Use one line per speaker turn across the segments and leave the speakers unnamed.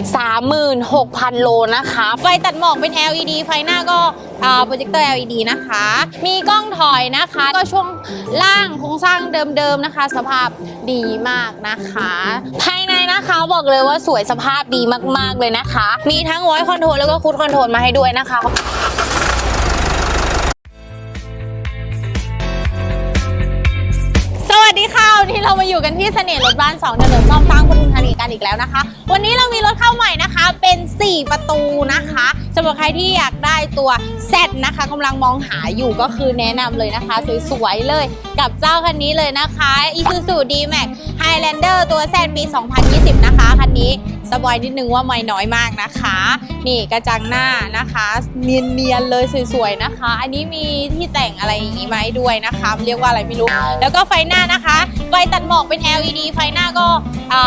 36,000 โลนะคะ ไฟตัดหมอกเป็น LED ไฟหน้าก็โปรเจคเตอร์ LED นะคะ มีกล้องถอยนะคะ ก็ช่วงล่างโครงสร้างเดิมๆนะคะ สภาพดีมากนะคะ ภายในนะคะบอกเลยว่าสวยสภาพดีมากๆเลยนะคะ มีทั้งไวท์คอนโทรลแล้วก็คูดคอนโทรลมาให้ด้วยนะคะ นี้เรามาอยู่กันที่เสน่ห์รถบ้าน2ถนนซ่อมสร้างปทุมธานีกันอีกแล้วนะคะ วันนี้เรามีรถเข้าใหม่นะคะ เป็น 4 ประตูนะคะสำหรับใครที่อยากได้ตัวเซตนะคะกำลังมองหาอยู่ก็คือแนะนำเลยนะคะ สวยๆเลยกับเจ้าคันนี้เลยนะคะ Isuzu D-Max Highlander ตัว Z ปี 2020 นะคะคันนี้ สบอยนิดนึงว่าไม่น้อยมากนะคะ นี่กระจังหน้านะคะ เนียนๆเลยสวยๆนะคะ อันนี้มีที่แต่งอะไรอย่างนี้มาให้ด้วยนะคะ เรียกว่าอะไรไม่รู้ แล้วก็ไฟหน้านะคะ ไฟตัดหมอกเป็น LED ไฟหน้าก็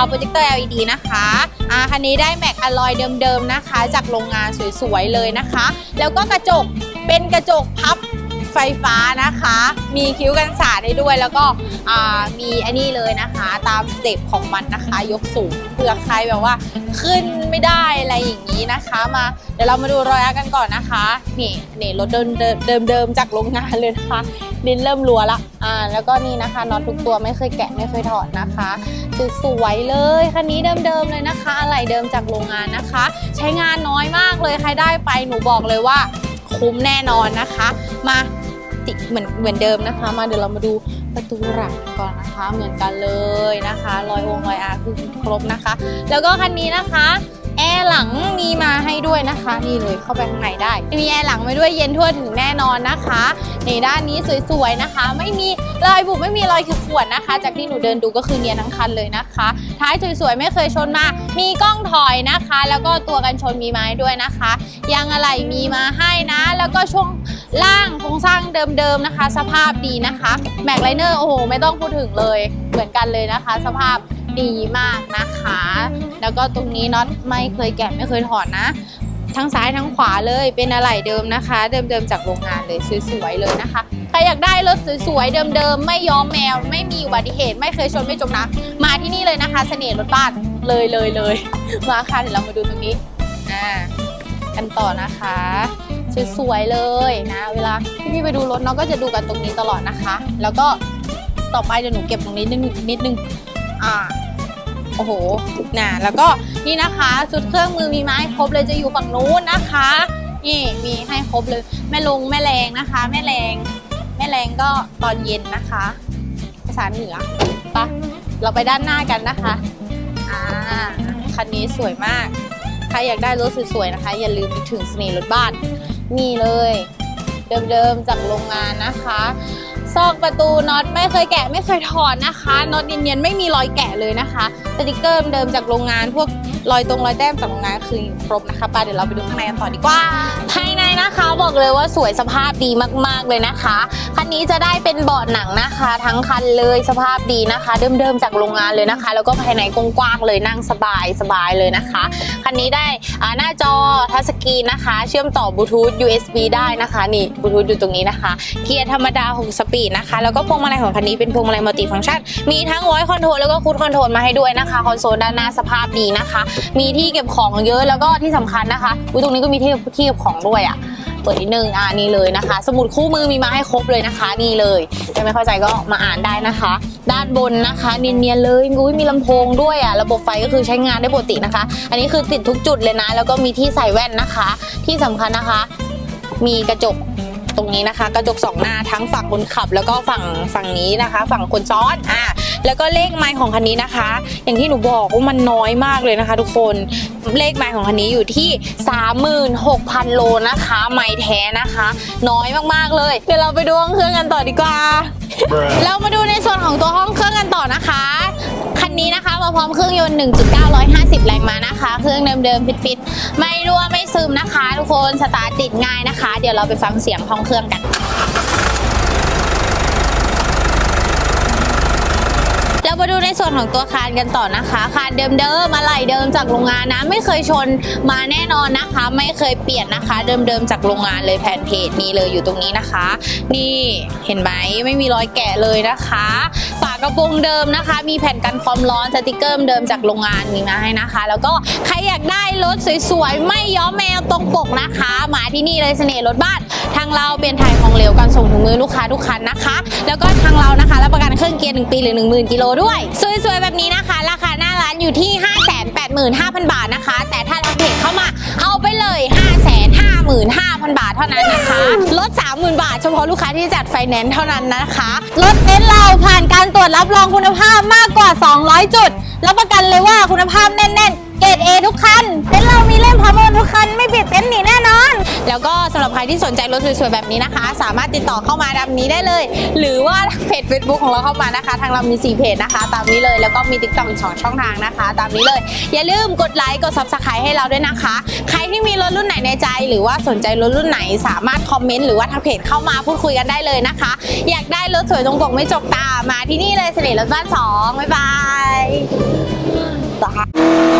โปรเจคเตอร์ LED นะคะอ่าคันนี้ได้แม็กอลลอยเดิมๆนะคะ จากโรงงานสวยๆเลยนะคะ แล้วก็กระจกเป็นกระจกพับ ไฟฟ้านะคะ มีคิ้วกันสาดได้ด้วยแล้วก็มีอันนี้เลยนะคะ ตามสเต็ปของมันนะคะ ยกสูงเผื่อใครแบบว่าขึ้นไม่ได้อะไรอย่างนี้นะคะมาเดี๋ยวเรามาดูรอยอากันก่อนนะคะนี่นี่รถเดิมเดิมเดิมจากโรงงานเลยนะคะดินเริ่มรัวละอ่าแล้วก็นี่นะคะน็อตทุกตัวไม่เคยแกะไม่เคยถอดนะคะสวยเลยคันนี้เดิมๆเลยนะคะ อะไรเดิมจากโรงงานนะคะ ใช้งานน้อยมากเลยใครได้ไปหนูบอกเลยว่าคุ้มแน่นอนนะคะ มา ติเหมือนเหมือนเดิมนะคะ มาเดี๋ยวเรามาดูประตูหลังก่อนนะคะ เหมือนกันเลยนะคะ รอยวงรอยอาคือครบนะคะ แล้วก็คันนี้นะคะ แอร์หลังมีมาให้ด้วยนะคะ นี่เลยเข้าไปข้างในได้ มีแอร์หลังมาด้วยเย็นทั่วถึงแน่นอนนะคะในด้านนี้สวยๆนะคะ ไม่มีรอยบุบไม่มีรอยขีดข่วนนะคะ จากที่หนูเดินดูก็คือเนียนทั้งคันเลยนะคะ ท้ายสวยๆไม่เคยชนมา มีกล้องถอยนะคะ แล้วก็ตัวกันชนมีไม้ด้วยนะคะยางอะไรมีมาให้นะ แล้วก็ช่วงล่างโครงสร้างเดิมๆนะคะ สภาพดีนะคะแม็กไลเนอร์โอ้โหไม่ต้องพูดถึงเลยเหมือนกันเลยนะคะ สภาพ ดีมากนะคะ แล้วก็ตรงนี้น็อตไม่เคยแกะไม่เคยถอดนะ ทั้งซ้ายทั้งขวาเลยเป็นอะไหล่เดิมนะคะ เดิมๆจากโรงงานเลยสวยๆเลยนะคะใครอยากได้รถสวยๆเดิมๆไม่ย้อมแมว ไม่มีอุบัติเหตุไม่เคยชนไม่จมน้ำมาที่นี่เลยนะคะ เสน่ห์รถบ้านเลยเลยเลยมาค่ะเดี๋ยวเรามาดูตรงนี้อ่ากันต่อนะคะสวยๆเลยนะ เวลาที่พี่ไปดูรถเนาะก็จะดูกันตรงนี้ตลอดนะคะ แล้วก็ต่อไปเดี๋ยวหนูเก็บตรงนี้นิดนึงนิดนึงอ่า โอ้โหน่ะแล้วก็นี่นะคะชุดเครื่องมือมีไม้ครบเลยจะอยู่ฝั่งนู้นนะคะ นี่มีให้ครบเลยแม่ลงแม่แรงนะคะ แม่แรง แม่แรงก็ตอนเย็นนะคะ ภาษาเหนือปะเราไปด้านหน้ากันนะคะอ่าคันนี้สวยมาก ใครอยากได้รถสวยๆนะคะ อย่าลืมไปถึงเสน่ห์รถบ้านนี่เลย เดิมๆจากโรงงานนะคะ ซอกประตูน็อตไม่เคยแกะไม่เคยถอดนะคะน็อตเนียนๆไม่มีรอยแกะเลยนะคะสติกเกอร์เดิมจากโรงงานพวก รอยตรงรอยแต้มจากโรงงานคือครบนะคะไปเดี๋ยวเราไปดูข้างในกันต่อดีกว่า ภายในนะคะบอกเลยว่าสวยสภาพดีมากๆเลยนะคะ คันนี้จะได้เป็นเบาะหนังนะคะ ทั้งคันเลยสภาพดีนะคะ เดิมๆจากโรงงานเลยนะคะ แล้วก็ภายในกว้างๆเลยนั่งสบายสบายเลยนะคะ คันนี้ได้หน้าจอทัชสกรีนนะคะ เชื่อมต่อบลูทูธ USB ได้นะคะนี่บลูทูธอยู่ตรงนี้นะคะ เกียร์ธรรมดา 6 สปีดนะคะ แล้วก็พวงมาลัยของคันนี้เป็นพวงมาลัยมัลติฟังก์ชันมีทั้ง voice control แล้วก็ cruise control มาให้ด้วยนะคะคอนโซลด้านหน้าสภาพดีนะคะมีที่เก็บของเยอะแล้วก็ที่สำคัญนะคะอุ้ยตรงนี้ก็มีที่ที่เก็บของด้วยอะเปิดนิดนึงอ่านี่เลยนะคะ สมุดคู่มือมีมาให้ครบเลยนะคะ นี่เลยยังไม่เข้าใจก็มาอ่านได้นะคะ ด้านบนนะคะ เนียนๆเลยอุ้ยมีลำโพงด้วยอะระบบไฟก็คือใช้งานได้ปกตินะคะ อันนี้คือติดทุกจุดเลยนะ แล้วก็มีที่ใส่แว่นนะคะ ที่สำคัญนะคะ มีกระจกตรงนี้นะคะ กระจกสองหน้าทั้งฝั่งคนขับ แล้วก็ฝั่งฝั่งนี้นะคะ ฝั่งคนซ้อนอ่า แล้วก็เลขไมล์ของคันนี้นะคะ อย่างที่หนูบอกว่ามันน้อยมากเลยนะคะ ทุกคนเลขไมล์ของคันนี้อยู่ที่ 36,000 โลนะคะ ไมล์แท้นะคะ น้อยมากๆเลย เดี๋ยวเราไปดูห้องเครื่องกันต่อดีกว่า เรามาดูในส่วนของตัวห้องเครื่องกันต่อนะคะ คันนี้นะคะมาพร้อมเครื่องยนต์ 1.950 แรงม้านะคะ เครื่องเดิมๆฟิตๆไม่รั่วไม่ซึมนะคะ ทุกคนสตาร์ทติดง่ายนะคะ เดี๋ยวเราไปฟังเสียงห้องเครื่องกัน ระ มาดูในส่วนของตัวคานกันต่อนะคะคานเดิมๆอะไหล่เดิมจากโรงงานนะ ไม่เคยชนมาแน่นอนนะคะ ไม่เคยเปลี่ยนนะคะ เดิมๆจากโรงงานเลยแผ่นเพจนี้เลยอยู่ตรงนี้นะคะ นี่เห็นไหมไม่มีรอยแกะเลยนะคะ ฝากระโปรงเดิมนะคะ มีแผ่นกันความร้อนสติกเกอร์เดิมจากโรงงานมีมาให้นะคะ แล้วก็ใครอยากได้รถสวยๆไม่ย้อมแมวตรงปกนะคะ มาที่นี่เลยเสน่ห์รถบ้านทางเราเป็นถ่าย เหลวการส่งถึงมือลูกค้าทุกคันนะคะ แล้วก็ทางเรานะคะรับประกันเครื่องเกียร์ 1 ปีหรือ 10,000 กิโลด้วย สวยๆ แบบนี้นะคะ ราคาหน้าร้านอยู่ที่ 585,000 บาทนะคะ แต่ถ้าทาเพจเข้ามาเอาไปเลย 555,000 บาทเท่านั้นนะคะลด 30,000 บาท เฉพาะลูกค้าที่จัดไฟแนนซ์เท่านั้นนะคะรถเต็นท์เราผ่านการตรวจรับรองคุณภาพมากกว่า 200 จุดรับประกันเลยว่าคุณภาพแน่นๆเกรด A ทุกคันเต็นท์เรา มีเมพาโมนทุกคันไม่ปิดเต็นท์หนีแน่นอน แล้วก็สำหรับใครที่สนใจรถสวยๆแบบนี้นะคะ สามารถติดต่อเข้ามาดับนี้ได้เลย หรือว่าเพจ Facebook ของเราเข้ามานะคะ ทางเรามี4เพจนะคะ ตามนี้เลยแล้วก็มี t ิ k t o k อีกสองช่องทางนะคะ ตามนี้เลย อย่าลืมกดไลค์กด Subscribe ให้เราด้วยนะคะ ใครที่มีรถรุ่นไหนในใจ หรือว่าสนใจรถรุ่นไหน สามารถคอมเมนต์หรือว่าทางเพจเข้ามาพูดคุยกันได้เลยนะคะ อยากได้รถสวยตรงปกไม่จกตามาที่นี่เลยเสน่ห์รถบ้านสองบ๊ายบาย